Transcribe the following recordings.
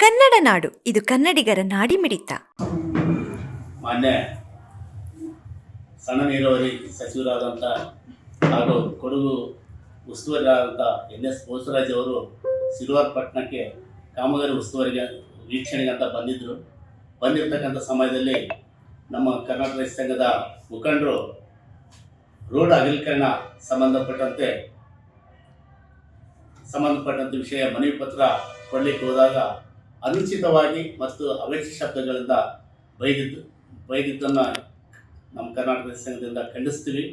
ಕನ್ನಡ ನಾಡು, ಇದು ಕನ್ನಡಿಗರ ನಾಡಿಮಿಡಿತ ಮಾನ್ಯ ಸಣ್ಣ ನೀರಾವರಿ ಸಚಿವರಾದಂಥ ಹಾಗೂ ಕೊಡಗು ಉಸ್ತುವಾರಿಯಾದಂಥ ಎನ್ ಎಸ್ ಬೋಸರಾಜ್ ಅವರು ಸಿಲ್ವರ್ ಪಟ್ಟಣಕ್ಕೆ ಕಾಮಗಾರಿ ಉಸ್ತುವಾರಿಗೆ ವೀಕ್ಷಣೆಗೆ ಅಂತ ಬಂದಿದ್ದರು ಬಂದಿರತಕ್ಕಂಥ ಸಮಯದಲ್ಲಿ ನಮ್ಮ ಕರ್ನಾಟಕ ಸಂಘದ ಮುಖಂಡರು ರೋಡ್ ಅಗಲೀಕರಣ ಸಂಬಂಧಪಟ್ಟಂತೆ ಸಂಬಂಧಪಟ್ಟಂಥ ವಿಷಯ ಮನವಿ ಪತ್ರ ಕೊಡಲಿಕ್ಕೆ ಹೋದಾಗ ಅನುಚಿತವಾಗಿ ಮತ್ತು ಅವೇಕ್ಷ ಶಬ್ದಗಳಿಂದ ಬೈದಿದ್ದು, ಬೈದಿದ್ದನ್ನು ನಮ್ಮ ಕರ್ನಾಟಕ ಸಂಘದಿಂದ ಖಂಡಿಸ್ತೀವಿ.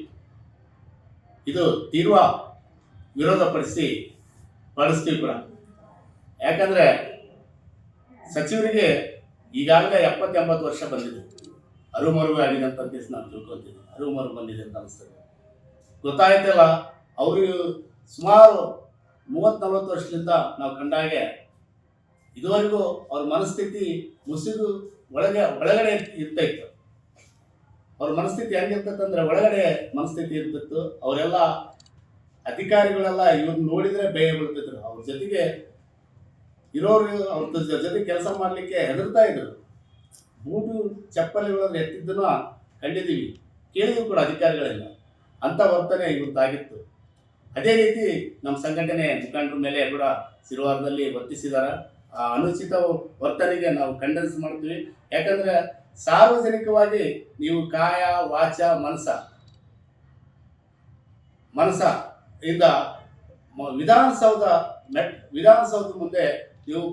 ಇದು ತೀವ್ರ ವಿರೋಧಪಡಿಸಿ ಪಡಿಸ್ತೀವಿ ಕೂಡ. ಯಾಕಂದರೆ ಸಚಿವರಿಗೆ ಈಗಾಗಲೇ ಎಪ್ಪತ್ತೆಂಬತ್ತು ವರ್ಷ ಬಂದಿದೆ. ಅರಿವು ಮರುವು ಆಗಿದೆ ಅಂತ ಕೇಸ್ ನಾನು ತಿಳ್ಕೊತೀನಿ ಅರುಮರು ಮರು ಬಂದಿದೆ ಅಂತ ಅನಿಸ್ತದೆ ಗೊತ್ತಾಯ್ತಲ್ಲ, ಅವರು ಸುಮಾರು ಮೂವತ್ತು ನಲ್ವತ್ತು ವರ್ಷದಿಂದ ನಾವು ಕಂಡಾಗೆ ಇದುವರೆಗೂ ಅವ್ರ ಮನಸ್ಥಿತಿ ಮುಸಿದು ಒಳಗೆ, ಒಳಗಡೆ ಇರ್ತಾ ಇತ್ತು. ಅವ್ರ ಮನಸ್ಥಿತಿ ಹೆಂಗಿರ್ತಂದ್ರೆ ಒಳಗಡೆ ಮನಸ್ಥಿತಿ ಇರ್ತಿತ್ತು. ಅವರೆಲ್ಲ ಅಧಿಕಾರಿಗಳೆಲ್ಲ ಇವ್ರನ್ನ ನೋಡಿದ್ರೆ ಬೇಯ ಬೀಳ್ತಿದ್ರು. ಅವ್ರ ಜೊತೆಗೆ ಇರೋರು ಅವ್ರ ಜೊತೆ ಕೆಲಸ ಮಾಡಲಿಕ್ಕೆ ಹೆದರ್ತಾ ಇದ್ರು. ಬೂಟು ಚಪ್ಪಲಿಗಳನ್ನು ಎತ್ತಿದ್ದನ್ನು ಕಂಡಿದ್ದೀವಿ. ಕೇಳಿದ್ರು ಕೂಡ ಅಧಿಕಾರಿಗಳಿಂದ ಅಂಥ ವರ್ತನೆ ಇವತ್ತಾಗಿತ್ತು. ಅದೇ ರೀತಿ ನಮ್ಮ ಸಂಘಟನೆ ಮುಖಂಡರ ಮೇಲೆ ಕೂಡ ಸಿರುವಾರದಲ್ಲಿ ವರ್ತಿಸಿದಾರ. ಆ ಅನುಚಿತ ವರ್ತನೆಗೆ ನಾವು ಕಂಡೆನ್ಸ್ ಮಾಡ್ತೀವಿ. ಯಾಕಂದ್ರೆ ಸಾರ್ವಜನಿಕವಾಗಿ ನೀವು ಕಾಯ, ವಾಚ ಮನಸ ಮನಸ ಇಂದ ವಿಧಾನಸೌಧ ಮೆಟ್ ವಿಧಾನಸೌಧ ಮುಂದೆ ನೀವು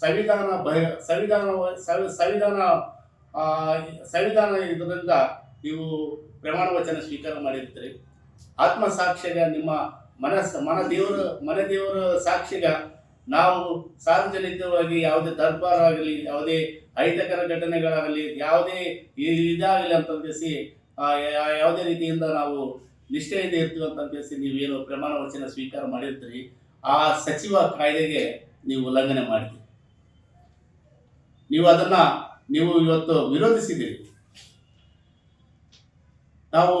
ಸಂವಿಧಾನ ಬಹಿ ಸಂವಿಧಾನ ಸಂವಿಧಾನ ಸಂವಿಧಾನ ಇದರಿಂದ ನೀವು ಪ್ರಮಾಣ ವಚನ ಸ್ವೀಕಾರ ಮಾಡಿರ್ತೀರಿ. ಆತ್ಮ ಸಾಕ್ಷಿಗ ನಿಮ್ಮ ಮನಸ್ ಮನ ಮನದೇವರ ಮನೆ ಸಾಕ್ಷಿಗ ನಾವು ಸಾರ್ವಜನಿಕವಾಗಿ ಯಾವುದೇ ದರ್ಬಾರ್ ಆಗಲಿ, ಯಾವುದೇ ಅಹಿತಕರ ಘಟನೆಗಳಾಗಲಿ, ಯಾವುದೇ ಇದಾಗಲಿ ಅಂತ ತಿಳಿಸಿ ಯಾವುದೇ ರೀತಿಯಿಂದ ನಾವು ನಿಷ್ಠೆಯಿಂದ ಇರ್ತೀವಿ ಅಂತ ತಿಳಿಸಿ ನೀವೇನು ಪ್ರಮಾಣ ವಚನ ಸ್ವೀಕಾರ ಮಾಡಿರ್ತೀರಿ, ಆ ಸಚಿವ ಕಾಯ್ದೆಗೆ ನೀವು ಉಲ್ಲಂಘನೆ ಮಾಡಿದ್ದೀರಿ. ನೀವು ಅದನ್ನ ನೀವು ಇವತ್ತು ವಿರೋಧಿಸಿದ್ದೀರಿ. ನಾವು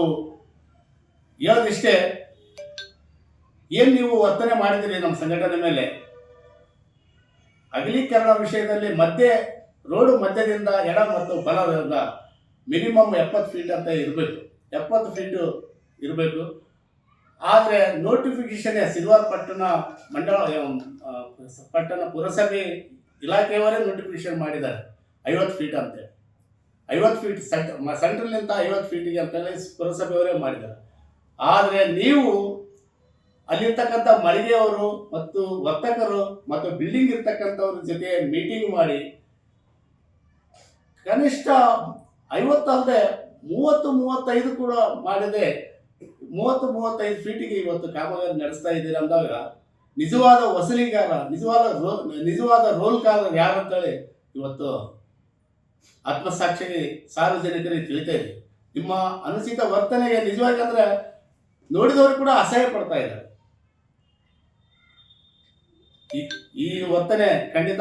ಹೇಳೋದಿಷ್ಟೇ, ಏನು ನೀವು ವರ್ತನೆ ಮಾಡಿದ್ದೀರಿ ನಮ್ಮ ಸಂಘಟನೆ ಮೇಲೆ? ಅಗಲೀಕರಣ ವಿಷಯದಲ್ಲಿ ಮಧ್ಯೆ, ರೋಡು ಮಧ್ಯದಿಂದ ಎಡ ಮತ್ತು ಬಲದಿಂದ ಮಿನಿಮಮ್ ಎಪ್ಪತ್ತು ಫೀಟ್ ಅಂತ ಇರಬೇಕು. ಎಪ್ಪತ್ತು ಫೀಟು ಇರಬೇಕು. ಆದರೆ ನೋಟಿಫಿಕೇಶನ್ ಸಿಲ್ವಾರ್ ಪಟ್ಟಣ ಮಂಡಳ ಪಟ್ಟಣ ಪುರಸಭೆ ಇಲಾಖೆಯವರೇ ನೋಟಿಫಿಕೇಶನ್ ಮಾಡಿದ್ದಾರೆ. ಐವತ್ತು ಫೀಟ್ ಅಂತೇಳಿ ಐವತ್ತು ಫೀಟ್ ಸೆಂಟ್ ಸೆಂಟ್ರಲ್ನಿಂದ ಐವತ್ತು ಫೀಟಿಗೆ ಅಂತೇಳಿ ಪುರಸಭೆಯವರೇ ಮಾಡಿದ್ದಾರೆ. ಆದರೆ ನೀವು ಅಲ್ಲಿರ್ತಕ್ಕಂಥ ಮಳಿಗೆಯವರು ಮತ್ತು ವರ್ತಕರು ಮತ್ತು ಬಿಲ್ಡಿಂಗ್ ಇರ್ತಕ್ಕಂಥವ್ರ ಜೊತೆ ಮೀಟಿಂಗ್ ಮಾಡಿ ಕನಿಷ್ಠ ಐವತ್ತಲ್ಲದೆ ಮೂವತ್ತು, ಮೂವತ್ತೈದು ಕೂಡ ಮಾಡದೆ. ಮೂವತ್ತು, ಮೂವತ್ತೈದು ಫೀಟಿಗೆ ಇವತ್ತು ಕಾಮಗಾರಿ ನಡೆಸ್ತಾ ಇದ್ದೀರಿ ಅಂದಾಗ ನಿಜವಾದ ವಸೂಲಿಗಾರ, ನಿಜವಾದ ರೋಲ್ ನಿಜವಾದ ರೋಲ್ ಯಾರು ಅಂತೇಳಿ ಇವತ್ತು ಆತ್ಮಸಾಕ್ಷಿ ಸಾರ್ವಜನಿಕರಿಗೆ ತಿಳಿತಾ ನಿಮ್ಮ ಅನುಚಿತ ವರ್ತನೆಗೆ ನಿಜವಾಗಿ ಅಂದ್ರೆ ನೋಡಿದವರು ಕೂಡ ಅಸಹ್ಯ ಪಡ್ತಾ ಇದ್ದಾರೆ. ಈ- ವರ್ತನೆ ಖಂಡಿತ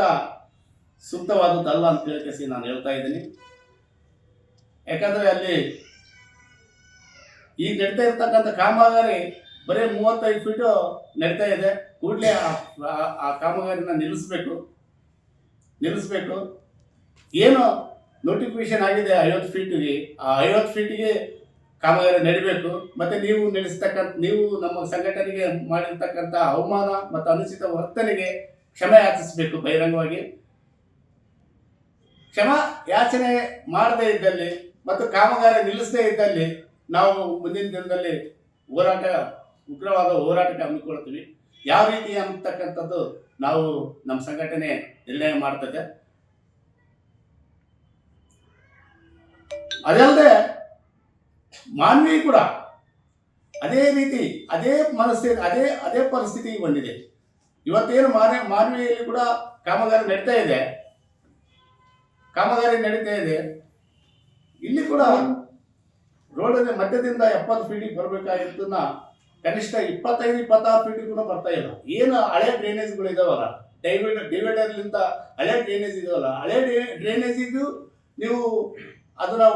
ಸೂಕ್ತವಾದದ್ದಲ್ಲ ಅಂತ ಹೇಳಿ ನಾನು ಹೇಳ್ತಾ ಇದ್ದೀನಿ. ಯಾಕಂದ್ರೆ ಅಲ್ಲಿ ಈಗ ನಡೀತಾ ಇರ್ತಕ್ಕಂಥ ಕಾಮಗಾರಿ ಬರೀ ಮೂವತ್ತೈದು ಫೀಟು ನಡೀತಾ ಇದೆ. ಕೂಡಲೇ ಆ ಕಾಮಗಾರಿನ ನಿಲ್ಲಿಸ್ಬೇಕು. ನಿಲ್ಲಿಸ್ಬೇಕು. ಏನು ನೋಟಿಫಿಕೇಶನ್ ಆಗಿದೆ ಐವತ್ತು ಫೀಟಿಗೆ ಆ ಐವತ್ತು ಫೀಟಿಗೆ ಕಾಮಗಾರಿ ನಡಿಬೇಕು, ಮತ್ತೆ ನೀವು ನಡೆಸ್ತಕ್ಕಂಥ ನೀವು ನಮ್ಮ ಸಂಘಟನೆಗೆ ಮಾಡಿರ್ತಕ್ಕಂಥ ಅವಮಾನ ಮತ್ತು ಅನುಚಿತ ವರ್ತನೆಗೆ ಕ್ಷಮೆ ಯಾಚಿಸಬೇಕು ಬಹಿರಂಗವಾಗಿ. ಕ್ಷಮ ಯಾಚನೆ ಮಾಡದೇ ಇದ್ದಲ್ಲಿ ಮತ್ತು ಕಾಮಗಾರಿ ನಿಲ್ಲಿಸದೇ ಇದ್ದಲ್ಲಿ ನಾವು ಮುಂದಿನ ದಿನದಲ್ಲಿ ಹೋರಾಟ, ಉಗ್ರವಾದ ಹೋರಾಟಕ್ಕೆ ಹಮ್ಮಿಕೊಳ್ತೀವಿ ಯಾವ ರೀತಿ ಅಂತಕ್ಕಂಥದ್ದು ನಾವು ನಮ್ಮ ಸಂಘಟನೆ ನಿರ್ಣಯ ಮಾಡ್ತದೆ. ಅದಲ್ಲದೆ ಮಾನವಿ ಕೂಡ ಅದೇ ರೀತಿ, ಅದೇ ಮನಸ್ಥಿತಿ, ಅದೇ ಅದೇ ಪರಿಸ್ಥಿತಿಗೆ ಬಂದಿದೆ. ಇವತ್ತೇನು ಮಾನ ಮಾನವಿಯಲ್ಲಿ ಕೂಡ ಕಾಮಗಾರಿ ನಡೀತಾ ಇದೆ. ಕಾಮಗಾರಿ ನಡೀತಾ ಇದೆ. ಇಲ್ಲಿ ಕೂಡ ರೋಡಲ್ಲಿ ಮಧ್ಯದಿಂದ ಎಪ್ಪತ್ತು ಫೀಟಿಗೆ ಬರಬೇಕಾಗಿದ್ದನ್ನ ಕನಿಷ್ಠ ಇಪ್ಪತ್ತೈದು, ಇಪ್ಪತ್ತಾರು ಫೀಟಿಗೆ ಕೂಡ ಬರ್ತಾ ಇಲ್ಲ. ಏನು ಹಳೆ ಡ್ರೈನೇಜ್ಗಳು ಇದಾವಲ್ಲ? ಡೈವೈಡ್ ಡಿವೈಡರ್ಲಿಂದ ಹಳೆ ಡ್ರೈನೇಜ್ ಇದಾವಲ್ಲ? ಹಳೆ ಡ್ರೈನೇಜಿಗೂ ನೀವು ಅದನ್ನ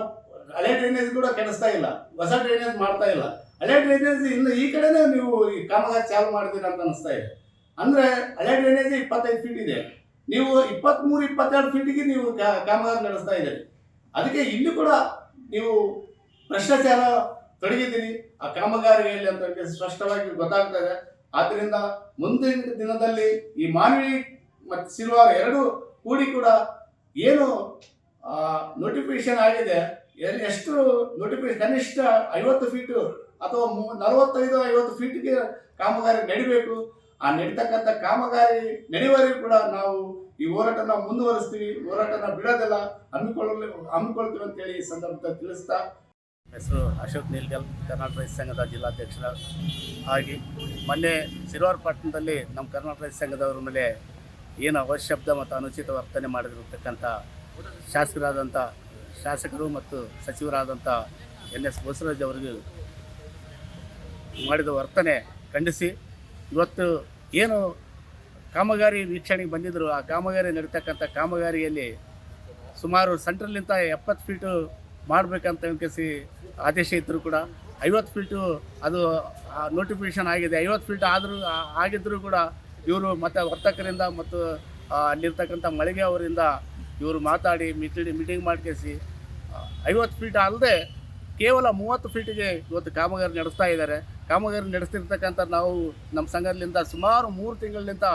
ಹಳೆ ಡ್ರೈನೇಜ್ ಕೂಡ ಕೆಡಿಸ್ತಾ ಇಲ್ಲ. ಹೊಸ ಡ್ರೈನೇಜ್ ಮಾಡ್ತಾ ಇಲ್ಲ. ಹಳೆ ಡ್ರೈನೇಜ್ ಇನ್ನು ಈ ಕಡೆನೇ ನೀವು ಈ ಕಾಮಗಾರಿ ಚಾಲು ಮಾಡ್ತೀರ ಅಂತ ಅನಿಸ್ತಾ ಇದೆ. ಅಂದ್ರೆ ಹಳೆ ಡ್ರೈನೇಜ್ ಇಪ್ಪತ್ತೈದು ಫೀಟ್ ಇದೆ. ನೀವು ಇಪ್ಪತ್ತ್ಮೂರು ಇಪ್ಪತ್ತೆರಡು ಫೀಟಿಗೆ ನೀವು ಕಾಮಗಾರಿ ನಡೆಸ್ತಾ ಇದ್ದೀರಿ. ಅದಕ್ಕೆ ಇಲ್ಲಿ ಕೂಡ ನೀವು ಭ್ರಷ್ಟಾಚಾರ ತೊಡಗಿದ್ದೀರಿ. ಆ ಕಾಮಗಾರಿಯಲ್ಲಿ ಅಂತ ಸ್ಪಷ್ಟವಾಗಿ ಗೊತ್ತಾಗ್ತಾ ಇದೆ. ಆದ್ದರಿಂದ ಮುಂದಿನ ದಿನದಲ್ಲಿ ಈ ಮಾನವಿ ಮತ್ತು ಸಿಲ್ವಾರ್ ಎರಡು ಕೂಡಿ ಕೂಡ ಏನು ನೋಟಿಫಿಕೇಶನ್ ಆಗಿದೆ. ಎಷ್ಟು ನೋಟಿಫಿಕೇಶನ್ ಕನಿಷ್ಠ ಐವತ್ತು ಫೀಟು ಅಥವಾ ನಲವತ್ತೈದು, ಐವತ್ತು ಫೀಟ್ಗೆ ಕಾಮಗಾರಿ ನಡಿಬೇಕು. ಆ ನಡೀತಕ್ಕಂಥ ಕಾಮಗಾರಿ ನಡೆಯುವರೆಗೂ ಕೂಡ ನಾವು ಈ ಹೋರಾಟನ ಮುಂದುವರಿಸ್ತೀವಿ, ಹೋರಾಟನ ಬಿಡೋದಿಲ್ಲ, ಹಮ್ಮಿಕೊಳ್ಳಲು, ಹಮ್ಮಿಕೊಳ್ತೀವಿ ಅಂತೇಳಿ ಈ ಸಂದರ್ಭದಲ್ಲಿ ತಿಳಿಸ್ತಾ. ಹೆಸರು ಅಶೋಕ್ ನೀಲ್ಗಲ್, ಕರ್ನಾಟಕ ರೈತ ಸಂಘದ ಜಿಲ್ಲಾಧ್ಯಕ್ಷ ಆಗಿ ಮೊನ್ನೆ ಶಿರವಾರಪಟ್ಟಣದಲ್ಲಿ ನಮ್ಮ ಕರ್ನಾಟಕ ರೈತ ಸಂಘದವರ ಮೇಲೆ ಏನು ಅವಶಬ್ದ ಮತ್ತು ಅನುಚಿತ ವರ್ತನೆ ಮಾಡಿದಿರತಕ್ಕಂಥ ಶಾಸಕರಾದಂಥ ಶಾಸಕರು ಮತ್ತು ಸಚಿವರಾದಂಥ ಎನ್ ಎಸ್ ಬಸವರಾಜ್ ಅವರಿಗೆ ಮಾಡಿದ ವರ್ತನೆ ಖಂಡಿಸಿ. ಇವತ್ತು ಏನು ಕಾಮಗಾರಿ ವೀಕ್ಷಣೆಗೆ ಬಂದಿದ್ದರು ಆ ಕಾಮಗಾರಿ ನಡೀತಕ್ಕಂಥ ಕಾಮಗಾರಿಯಲ್ಲಿ ಸುಮಾರು ಸೆಂಟ್ರಲ್ಲಿಂದ ಎಪ್ಪತ್ತು ಫೀಟು ಮಾಡಬೇಕಂತ ಕೇಸಿ ಆದೇಶ ಇದ್ದರೂ ಕೂಡ ಐವತ್ತು ಫೀಟು ಅದು ನೋಟಿಫಿಕೇಷನ್ ಆಗಿದೆ. ಐವತ್ತು ಫೀಟ್ ಆದರೂ ಆಗಿದ್ದರೂ ಕೂಡ ಇವರು ಮತ್ತು ವರ್ತಕರಿಂದ ಮತ್ತು ಅಲ್ಲಿರ್ತಕ್ಕಂಥ ಮಳಿಗೆ ಅವರಿಂದ ಇವರು ಮಾತಾಡಿ ಮೀಟಿಂಗ್ ಮೀಟಿಂಗ್ ಮಾಡ್ಕೇಸಿ ಐವತ್ತು ಫೀಟ್ ಅಲ್ಲದೆ ಕೇವಲ ಮೂವತ್ತು ಫೀಟಿಗೆ ಇವತ್ತು ಕಾಮಗಾರಿ ನಡೆಸ್ತಾ ಇದ್ದಾರೆ ಕಾಮಗಾರಿ ನಡೆಸ್ತಿರ್ತಕ್ಕಂಥ ನಾವು ನಮ್ಮ ಸಂಘದಿಂದ ಸುಮಾರು ಮೂರು ತಿಂಗಳಿಂದ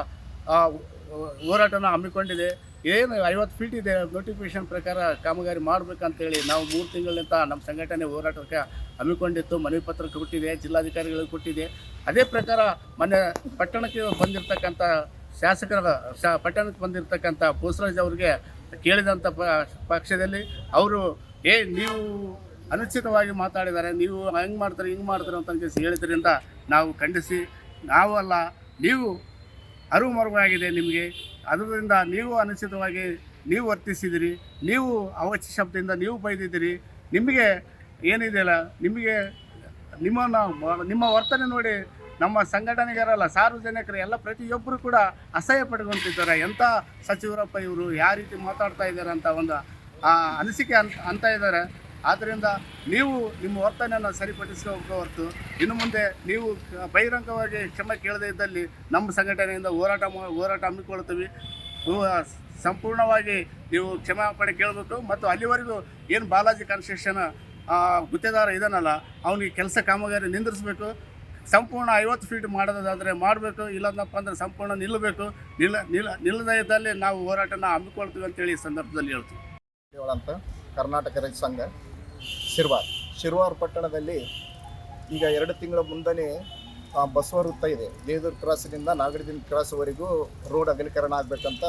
ಹೋರಾಟನ ಹಮ್ಮಿಕೊಂಡಿದೆ. ಏನು ಐವತ್ತು ಫೀಟ್ ಇದೆ ನೋಟಿಫಿಕೇಶನ್ ಪ್ರಕಾರ ಕಾಮಗಾರಿ ಮಾಡಬೇಕಂತೇಳಿ ನಾವು ಮೂರು ತಿಂಗಳಿಂದ ನಮ್ಮ ಸಂಘಟನೆ ಹೋರಾಟಕ್ಕೆ ಹಮ್ಮಿಕೊಂಡಿತ್ತು. ಮನವಿ ಪತ್ರ ಕೊಟ್ಟಿದೆ, ಜಿಲ್ಲಾಧಿಕಾರಿಗಳಿಗೆ ಕೊಟ್ಟಿದೆ. ಅದೇ ಪ್ರಕಾರ ಮೊನ್ನೆ ಪಟ್ಟಣಕ್ಕೆ ಬಂದಿರತಕ್ಕಂಥ ಶಾಸಕರ, ಶಾ, ಪಟ್ಟಣಕ್ಕೆ ಬಂದಿರತಕ್ಕಂಥ ಬೋಸರಾಜ್ ಅವರಿಗೆ ಕೇಳಿದಂಥ ಪಕ್ಷದಲ್ಲಿ ಅವರು, ಏ, ನೀವು ಅನುಚಿತವಾಗಿ ಮಾತಾಡಿದ್ದಾರೆ ನೀವು ಹಂಗೆ ಮಾಡ್ತಾರೆ, ಹಿಂಗೆ ಮಾಡ್ತಾರೆ ಅಂತ ಕೇಸಿ ಹೇಳಿದ್ರಿಂದ ನಾವು ಖಂಡಿಸಿ ಅಲ್ಲ, ನೀವು ಅರಿವು ಮರುವಾಗಿದೆ ನಿಮಗೆ. ಅದರಿಂದ ನೀವು ಅನುಚಿತವಾಗಿ ನೀವು ವರ್ತಿಸಿದಿರಿ, ನೀವು ಅವಚ ಶಬ್ದದಿಂದ ನೀವು ಬೈದಿದ್ದೀರಿ. ನಿಮಗೆ ಏನಿದೆಯಲ್ಲ, ನಿಮಗೆ ನಿಮ್ಮನ್ನು ನಿಮ್ಮ ವರ್ತನೆ ನೋಡಿ ನಮ್ಮ ಸಂಘಟನೆಗಾರಲ್ಲ, ಸಾರ್ವಜನಿಕರು ಎಲ್ಲ ಪ್ರತಿಯೊಬ್ಬರು ಕೂಡ ಅಸಹ್ಯ ಪಡ್ಕೊಂತಿದ್ದಾರೆ ಎಂಥ ಸಚಿವರಪ್ಪ ಇವರು, ಯಾವ ರೀತಿ ಮಾತಾಡ್ತಾ ಇದ್ದಾರೆ ಅಂತ ಒಂದು, ಆ, ಅನಿಸಿಕೆ ಅಂತ ಅಂತ ಇದ್ದಾರೆ. ಆದ್ದರಿಂದ ನೀವು ನಿಮ್ಮ ವರ್ತನೆಯನ್ನು ಸರಿಪಡಿಸಬೇಕು ಹೊರತು, ಇನ್ನು ಮುಂದೆ ನೀವು ಬಹಿರಂಗವಾಗಿ ಕ್ಷಮೆ ಕೇಳದೇ ಇದ್ದಲ್ಲಿ ನಮ್ಮ ಸಂಘಟನೆಯಿಂದ ಹೋರಾಟ ಹೋರಾಟ ಹಮ್ಮಿಕೊಳ್ತೀವಿ ಸಂಪೂರ್ಣವಾಗಿ ನೀವು ಕ್ಷಮಾಪಣೆ ಕೇಳಬೇಕು. ಮತ್ತು ಅಲ್ಲಿವರೆಗೂ ಏನು ಬಾಲಾಜಿ ಕನ್ಸ್ಟ್ರಕ್ಷನ್ ಗುತ್ತೇದಾರ ಇದನ್ನಲ್ಲ ಅವನಿಗೆ ಕೆಲಸ ಕಾಮಗಾರಿ ನಿಂದಿರಿಸ್ಬೇಕು. ಸಂಪೂರ್ಣ ಐವತ್ತು ಫೀಟ್ ಮಾಡೋದಾದರೆ ಮಾಡಬೇಕು, ಇಲ್ಲಂದಪ್ಪ ಅಂದರೆ ಸಂಪೂರ್ಣ ನಿಲ್ಲಬೇಕು. ನಿಲ್ಲ ನಿಲ್ಲ, ನಿಲ್ಲದೇ ಇದ್ದಲ್ಲಿ ನಾವು ಹೋರಾಟನ ಹಮ್ಮಿಕೊಳ್ತೀವಿ ಅಂತೇಳಿ ಈ ಸಂದರ್ಭದಲ್ಲಿ ಹೇಳ್ತೀವಿ. ಅಂತ ಕರ್ನಾಟಕ ರೈತ ಸಂಘ, ಶಿರ್ವಾರ್. ಶಿರ್ವಾರ್ ಪಟ್ಟಣದಲ್ಲಿ ಈಗ ಎರಡು ತಿಂಗಳ ಮುಂದನೆ ಬಸವ ವೃತ್ತ ಇದೆ. ದೇದೂರ್ ಕ್ರಾಸಿನಿಂದ ನಾಗರದಿನ ಕ್ರಾಸ್ವರೆಗೂ ರೋಡ್ ಅಗಲೀಕರಣ ಆಗಬೇಕಂತ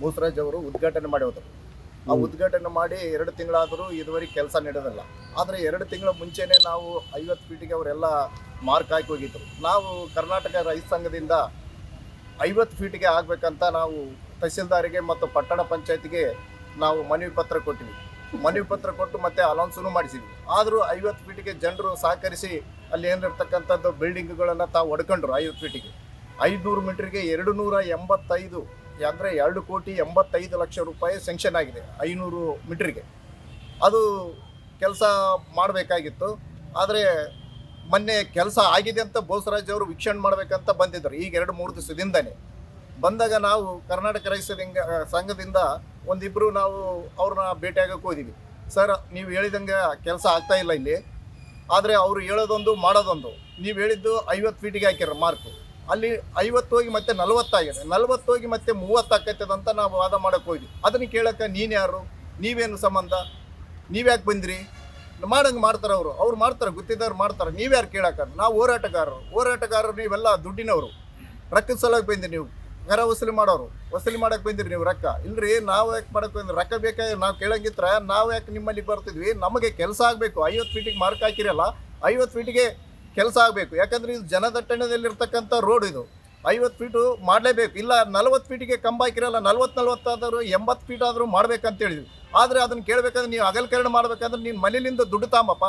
ಮೂಸರಾಜ್ ಅವರು ಉದ್ಘಾಟನೆ ಮಾಡಿ ಹೋದರು. ಆ ಉದ್ಘಾಟನೆ ಮಾಡಿ ಎರಡು ತಿಂಗಳಾದರೂ ಇದುವರೆಗೆ ಕೆಲಸ ನಡೆಯೋದಿಲ್ಲ ಆದರೆ ಎರಡು ತಿಂಗಳ ಮುಂಚೆನೇ ನಾವು ಐವತ್ತು ಫೀಟಿಗೆ ಅವರೆಲ್ಲ ಮಾರ್ಕ್ ಹಾಕಿ ಹೋಗಿದ್ರು. ನಾವು ಕರ್ನಾಟಕ ರೈತ ಸಂಘದಿಂದ ಐವತ್ತು ಫೀಟಿಗೆ ಆಗಬೇಕಂತ ನಾವು ತಹಸೀಲ್ದಾರಿಗೆ ಮತ್ತು ಪಟ್ಟಣ ಪಂಚಾಯತಿಗೆ ನಾವು ಮನವಿ ಪತ್ರ ಕೊಟ್ಟಿವಿ. ಮನವಿ ಪತ್ರ ಕೊಟ್ಟು ಮತ್ತೆ ಅಲೌನ್ಸನ್ನು ಮಾಡಿಸಿದ್ವಿ. ಆದರೂ ಐವತ್ತು ಫೀಟಿಗೆ ಜನರು ಸಹಕರಿಸಿ ಅಲ್ಲಿ ಏನಿರ್ತಕ್ಕಂಥದ್ದು ಬಿಲ್ಡಿಂಗ್ಗಳನ್ನು ತಾವು ಹೊಡ್ಕೊಂಡ್ರು ಐವತ್ತು ಫೀಟಿಗೆ ಐದುನೂರು ಮೀಟ್ರಿಗೆ ಎರಡು ನೂರ ಎಂಬತ್ತೈದು ಅಂದರೆ ಎರಡು ಕೋಟಿ ಎಂಬತ್ತೈದು ಲಕ್ಷ ರೂಪಾಯಿ ಸೆಂಕ್ಷನ್ ಆಗಿದೆ, ಐನೂರು ಮೀಟ್ರಿಗೆ ಅದು ಕೆಲಸ ಮಾಡಬೇಕಾಗಿತ್ತು. ಆದರೆ ಮೊನ್ನೆ ಕೆಲಸ ಆಗಿದೆ ಅಂತ ಬೋಸರಾಜ್ ಅವರು ವೀಕ್ಷಣೆ ಮಾಡಬೇಕಂತ ಬಂದಿದ್ದರು ಈಗ ಎರಡು ಮೂರು ದಿವಸದಿಂದನೇ. ಬಂದಾಗ ನಾವು ಕರ್ನಾಟಕ ರೈತ ಸಂಘ ಸಂಘದಿಂದ ಒಂದಿಬ್ಬರು ನಾವು ಅವ್ರನ್ನ ಭೇಟಿಯಾಗಕ್ಕೆ ಹೋದಿವಿ. ಸರ್, ನೀವು ಹೇಳಿದಂಗೆ ಕೆಲಸ ಆಗ್ತಾ ಇಲ್ಲ ಇಲ್ಲಿ. ಆದರೆ ಅವರು ಹೇಳೋದೊಂದು ಮಾಡೋದೊಂದು. ನೀವು ಹೇಳಿದ್ದು ಐವತ್ತು ಫೀಟಿಗೆ ಹಾಕಿರ ಮಾರ್ಕು ಅಲ್ಲಿ ಐವತ್ತು ಹೋಗಿ ಮತ್ತೆ ನಲವತ್ತಾಗಿದೆ ನಲವತ್ತು ಹೋಗಿ ಮತ್ತೆ ಮೂವತ್ತು ಅಂತ ನಾವು ವಾದ ಮಾಡಕ್ಕೆ ಹೋಗಿ ಅದನ್ನು ಕೇಳಕ್ಕೆ ನೀನು ಯಾರು? ನೀವೇನು ಸಂಬಂಧ? ನೀವ್ಯಾಕೆ ಬಂದ್ರಿ? ಮಾಡಂಗೆ ಮಾಡ್ತಾರೆ ಅವರು. ಅವ್ರು ಮಾಡ್ತಾರೆ, ಗೊತ್ತಿದ್ದವ್ರು ಮಾಡ್ತಾರೆ. ನೀವ್ಯಾರು ಕೇಳಕ್ಕ ನಾವು ಹೋರಾಟಗಾರರು. ಹೋರಾಟಗಾರರು ನೀವೆಲ್ಲ ದುಡ್ಡಿನವರು. ರೊಕ್ಕದ ಸಲುವಾಗಿ ಬಂದಿರಿ ನೀವು. ಕರ ವಸೂಲಿ ಮಾಡೋರು. ವಸೂಲಿ ಮಾಡಕ್ಕೆ ಬಂದಿರಿ ನೀವು ರೊಕ್ಕ. ಇಲ್ರಿ, ನಾವು ಯಾಕೆ ಮಾಡಕ್ಕೆ ಬಂದ್ರೆ? ರೊಕ್ಕ ಬೇಕಾಗಿ ನಾವು ಕೇಳಂಗಿತ್ರ? ನಾವು ಯಾಕೆ ನಿಮ್ಮಲ್ಲಿ ಬರ್ತಿದ್ವಿ? ನಮಗೆ ಕೆಲಸ ಆಗಬೇಕು. ಐವತ್ತು ಫೀಟಿಗೆ ಮಾರ್ಕ್ ಹಾಕಿರಲ್ಲ. ಐವತ್ತು ಫೀಟಿಗೆ ಕೆಲಸ ಆಗಬೇಕು. ಯಾಕಂದ್ರೆ ಇದು ಜನದಟ್ಟಣೆಯಲ್ಲಿರ್ತಕ್ಕಂಥ ರೋಡ್ ಇದು. ಐವತ್ತು ಫೀಟು ಮಾಡಲೇಬೇಕು. ಇಲ್ಲ ನಲವತ್ತು ಫೀಟಿಗೆ ಕಂಬ ಹಾಕಿರಲ್ಲ, ನಲ್ವತ್ತು ನಲ್ವತ್ತಾದರೂ ಎಂಬತ್ತು ಫೀಟ್ ಆದರೂ ಮಾಡ್ಬೇಕಂತ ಹೇಳಿದ್ವಿ. ಆದರೆ ಅದನ್ನು ಕೇಳಬೇಕಂದ್ರೆ ನೀವು ಅಗಲಕರಣ ಮಾಡಬೇಕಂದ್ರೆ ನೀವು ಮನೇಲಿಂದ ದುಡ್ಡು ತಾಂಬಪ್ಪ.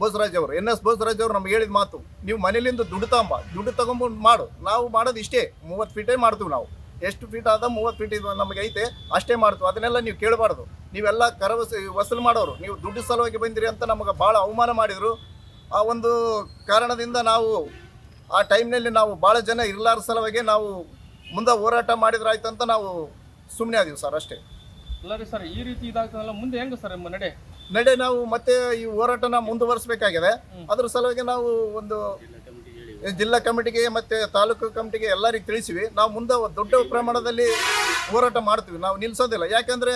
ಬೋಸರಾಜ್ ಅವರು, ಎನ್ ಎಸ್ ಬೋಸರಾಜ್ ಅವರು ನಮ್ಗೆ ಹೇಳಿದ ಮಾತು. ನೀವು ಮನೇಲಿಂದ ದುಡ್ಡು ತಾಂಬ. ದುಡ್ಡು ತಗೊಂಬಂದು ಮಾಡು. ನಾವು ಮಾಡೋದು ಇಷ್ಟೇ. ಮೂವತ್ತು ಫೀಟೇ ಮಾಡ್ತೀವಿ ನಾವು. ಎಷ್ಟು ಫೀಟ್ ಆದ ಮೂವತ್ತು ಫೀಟ್ ಇದು ನಮಗೆ ಐತೆ, ಅಷ್ಟೇ ಮಾಡ್ತೀವಿ. ಅದನ್ನೆಲ್ಲ ನೀವು ಕೇಳಬಾರ್ದು. ನೀವೆಲ್ಲ ಕರವಸ, ವಸೂಲು ಮಾಡೋರು. ನೀವು ದುಡ್ಡು ಸಲುವಾಗಿ ಬಂದಿರಿ ಅಂತ ನಮಗೆ ಭಾಳ ಅವಮಾನ ಮಾಡಿದರು. ಆ ಒಂದು ಕಾರಣದಿಂದ ನಾವು ಆ ಟೈಮ್ನಲ್ಲಿ ನಾವು ಭಾಳ ಜನ ಇರಲಾರ ಸಲುವಾಗಿ ನಾವು ಮುಂದೆ ಹೋರಾಟ ಮಾಡಿದ್ರೆ ಆಯ್ತು ಅಂತ ನಾವು ಸುಮ್ಮನೆ ಆದೀವಿ ಸರ್ ಅಷ್ಟೇ. ಅಲ್ಲ ರೀ ಸರ್ ಈ ರೀತಿ ಇದಾಗ್ತದಲ್ಲ ಮುಂದೆ ಹೆಂಗೆ ಸರ್ ನಡೆ? ನಡೆ ನಾವು ಮತ್ತೆ ಈ ಹೋರಾಟನ ಮುಂದುವರಿಸಬೇಕಾಗಿದೆ. ಅದ್ರ ಸಲುವಾಗಿ ನಾವು ಒಂದು ಜಿಲ್ಲಾ ಕಮಿಟಿಗೆ ಮತ್ತೆ ತಾಲೂಕು ಕಮಿಟಿಗೆ ಎಲ್ಲರಿಗೆ ತಿಳಿಸಿವಿ. ನಾವು ಮುಂದೆ ದೊಡ್ಡ ಪ್ರಮಾಣದಲ್ಲಿ ಹೋರಾಟ ಮಾಡ್ತೀವಿ. ನಾವು ನಿಲ್ಸೋದಿಲ್ಲ. ಯಾಕಂದ್ರೆ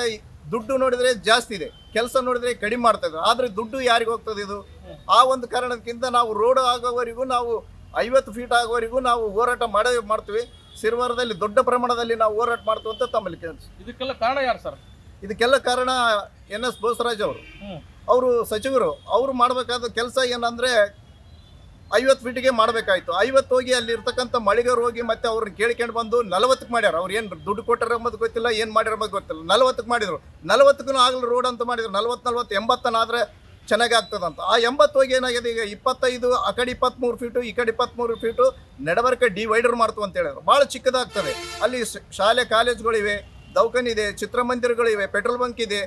ದುಡ್ಡು ನೋಡಿದ್ರೆ ಜಾಸ್ತಿ ಇದೆ. ಕೆಲಸ ನೋಡಿದ್ರೆ ಕಡಿಮೆ ಮಾಡ್ತಾ ಇದ್ದಾರೆ ಆದ್ರೆ ದುಡ್ಡು ಯಾರಿಗೆ ಹೋಗ್ತದೆ ಇದು? ಆ ಒಂದು ಕಾರಣಕ್ಕಿಂತ ನಾವು ರೋಡ್ ಆಗೋವರೆಗೂ ನಾವು ಐವತ್ತು ಫೀಟ್ ಆಗೋವರೆಗೂ ನಾವು ಹೋರಾಟ ಮಾಡೇ ಮಾಡ್ತೀವಿ. ಸಿರ್ವಾರದಲ್ಲಿ ದೊಡ್ಡ ಪ್ರಮಾಣದಲ್ಲಿ ನಾವು ಹೋರಾಟ ಮಾಡ್ತೀವಿ ಅಂತ ತಮ್ಮಲ್ಲಿ ಕೇಳಿ ಇದಕ್ಕೆಲ್ಲ ಕಾರಣ ಯಾರು ಸರ್? ಇದಕ್ಕೆಲ್ಲ ಕಾರಣ ಎನ್ ಎಸ್ ಬೋಸರಾಜ್ ಅವರು. ಅವರು ಸಚಿವರು. ಅವರು ಮಾಡಬೇಕಾದ ಕೆಲಸ ಏನಂದರೆ ಐವತ್ತು ಫೀಟಿಗೆ ಮಾಡಬೇಕಾಯ್ತು. ಐವತ್ತು ಹೋಗಿ ಅಲ್ಲಿ ಇರ್ತಕ್ಕಂಥ ಮಳಿಗರು ಹೋಗಿ ಮತ್ತೆ ಅವ್ರನ್ನ ಕೇಳ್ಕೊಂಡು ಬಂದು ನಲವತ್ತಕ್ಕೆ ಮಾಡ್ಯಾರ. ಅವ್ರು ಏನು ದುಡ್ಡು ಕೊಟ್ಟರೆ ಎಂಬುದು ಗೊತ್ತಿಲ್ಲ ಏನು ಮಾಡ್ಯಾರ ಎಂಬುದು ಗೊತ್ತಿಲ್ಲ. ನಲವತ್ತಕ್ಕೆ ಮಾಡಿದರು. ನಲವತ್ತಕ್ಕೂ ಆಗಲಿ ರೋಡ್ ಅಂತ ಮಾಡಿದ್ರು. ನಲವತ್ತು ನಲ್ವತ್ತು ಎಂಬತ್ತನಾದ್ರೆ ಚೆನ್ನಾಗಿ ಆಗ್ತದಂತ ಆ ಎಂಬತ್ತು ಹೋಗಿ ಏನಾಗಿದೆ? ಈಗ ಇಪ್ಪತ್ತೈದು, ಆ ಕಡೆ ಇಪ್ಪತ್ತ್ಮೂರು ಫೀಟು ಈ ಕಡೆ ಇಪ್ಪತ್ತ್ಮೂರು ಫೀಟು ನೆಡವರ್ಕ ಡಿವೈಡರ್ ಮಾಡ್ತು ಅಂತ ಹೇಳಿದ್ರು. ಭಾಳ ಚಿಕ್ಕದಾಗ್ತದೆ. ಅಲ್ಲಿ ಶಾಲೆ ಕಾಲೇಜುಗಳಿವೆ ದವಾಖಾನೆ ಇದೆ ಚಿತ್ರಮಂದಿರಗಳಿವೆ ಪೆಟ್ರೋಲ್ ಬಂಕ್ ಇದೆ.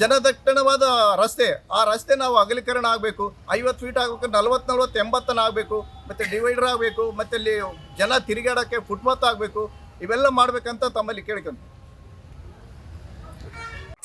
ಜನದಟ್ಟಣವಾದ ರಸ್ತೆ. ಆ ರಸ್ತೆ ನಾವು ಅಗಲೀಕರಣ ಆಗಬೇಕು. ಐವತ್ತು ಫೀಟ್ ಆಗಬೇಕು, ನಲ್ವತ್ತು ನಲ್ವತ್ತು ಎಂಬತ್ತನ ಆಗಬೇಕು. ಮತ್ತು ಡಿವೈಡರ್ ಆಗಬೇಕು. ಮತ್ತು ಅಲ್ಲಿ ಜನ ತಿರುಗಾಡೋಕ್ಕೆ ಫುಟ್ಪಾತ್ ಆಗಬೇಕು. ಇವೆಲ್ಲ ಮಾಡಬೇಕಂತ ತಮ್ಮಲ್ಲಿ ಕೇಳ್ಕೊಂಡು